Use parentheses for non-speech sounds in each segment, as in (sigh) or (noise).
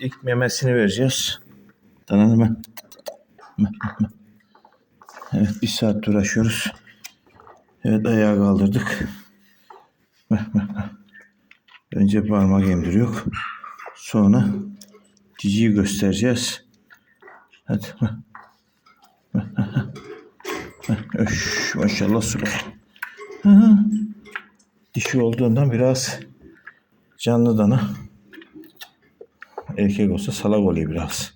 ilk memesini vereceğiz. Dananı mı? Evet bir saat uğraşıyoruz. Evet ayağa kaldırdık. Önce parmak emdiriyor. Sonra ciciyi göstereceğiz. Hadi. Öş, maşallah hı. Dişi olduğundan biraz canlı dana. Erkek olsa salak oluyor biraz.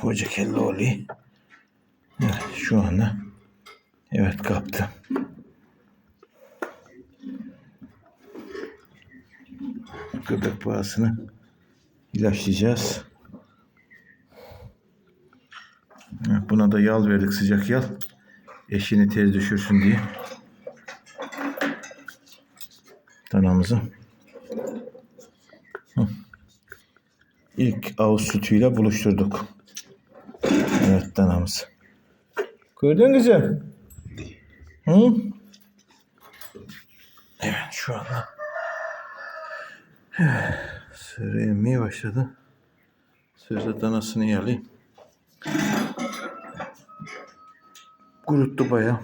Koca kelle oluyor. Evet, şu anda evet kaptı. Gıdak bağısını ilaçlayacağız. Buna da yal verdik sıcak yal. Eşini tez düşürsün diye. Danamızı. İlk avuz sütüyle buluşturduk. Evet danamız. Gördün kızım? Hı? Evet şu anda. Sıra emmeye başladı. Sırada danasını yalayayım. Kuruttu bayağı.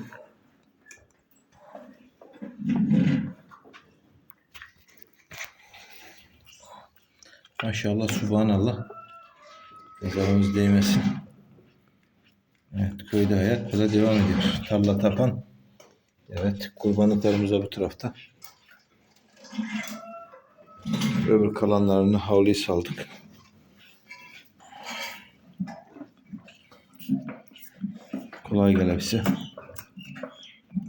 Maşallah subhanallah. Nazarımız değmesin. Evet köyde hayat böyle devam ediyor. Tarla tapan. Evet kurbanlıklarımız da bu tarafta. Öbür kalanlarını havluya saldık. Kolay gele.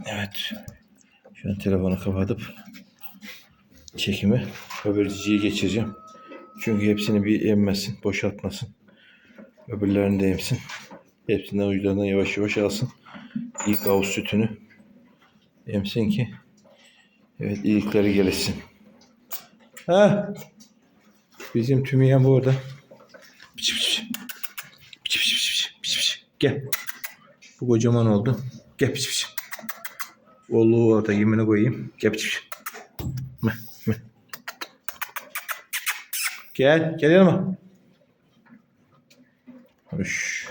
Evet. Şu an telefonu kapatıp çekimi öbür ciciyi geçireceğim. Çünkü hepsini bir emmesin, boşaltmasın. Öbürlerini de emsin. Hepsinden uçlarından yavaş yavaş alsın. İlk avuz sütünü emsin ki evet iyilikleri gelişsin. Ha? Bizim tümüyen bu orada. Piç. Gel. Bu kocaman oldu. Gel piç piç. Oğlu orada yemini koyayım. Gel piç piç. Meh. Gel. Gel yanıma. Hoş.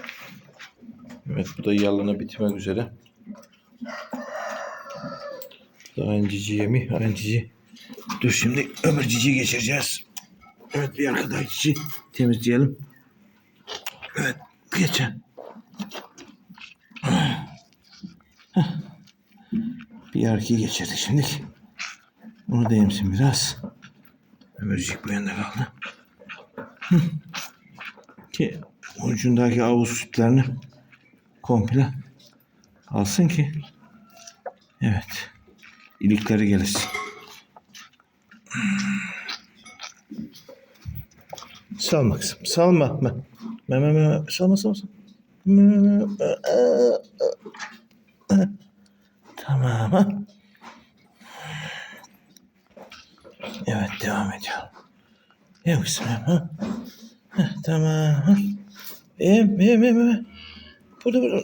Evet bu da yalını bitmek üzere. Daha aynı cici yemi. Aynı cici. Dur şimdi öbür cici geçireceğiz. Evet bir arkadaş cici temizleyelim. Evet geçen. Bir erkeği geçirdi şimdi. Onu da emsin biraz. Ömürcük bu yanda kaldı. (laughs) Ki ucundaki avuz sütlerini komple alsın ki evet ilikleri gelsin. Salma kızım. Salma. Me, me, me. Salma salma. salma. Tamam. Ha? Evet devam ediyor. Yok kızım. Ha? Tamam. Ha? Em, em, em, em. Burada, burada.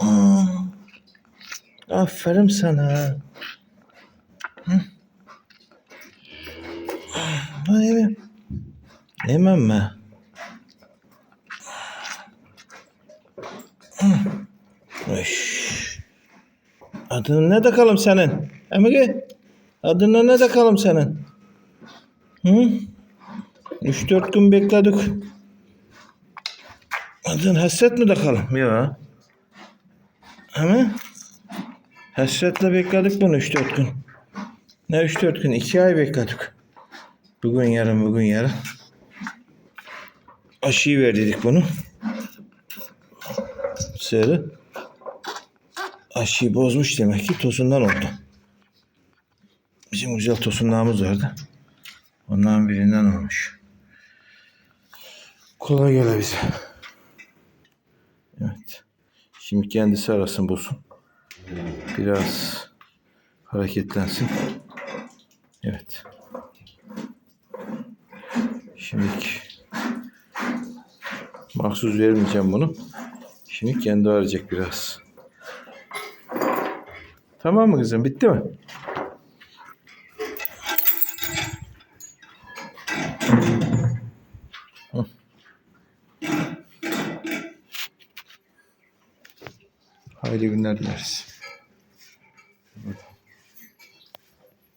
Aa. Aferin sana. Hı? Yemem mi? Üş. Adın ne bakalım senin? Emre? Adın ne bakalım senin? Hı? Üç dört gün bekledik. Adın Hasret mi bakalım? Yok. Ama Hasretle bekledik bunu üç dört gün. Ne üç dört gün? iki ay bekledik. Bugün yarın bugün yarın. Aşıyı verdik bunu. Sarı. Aşıyı bozmuş demek ki tosundan oldu. Bizim güzel tosunlarımız vardı. Onların birinden olmuş. Kolay gele bize. Evet. Şimdi kendisi arasın bulsun. Biraz hareketlensin. Evet. Şimdilik mahsus vermeyeceğim bunu. Şimdi kendi arayacak biraz. Tamam mı kızım? Bitti mi? Hayırlı günler dileriz.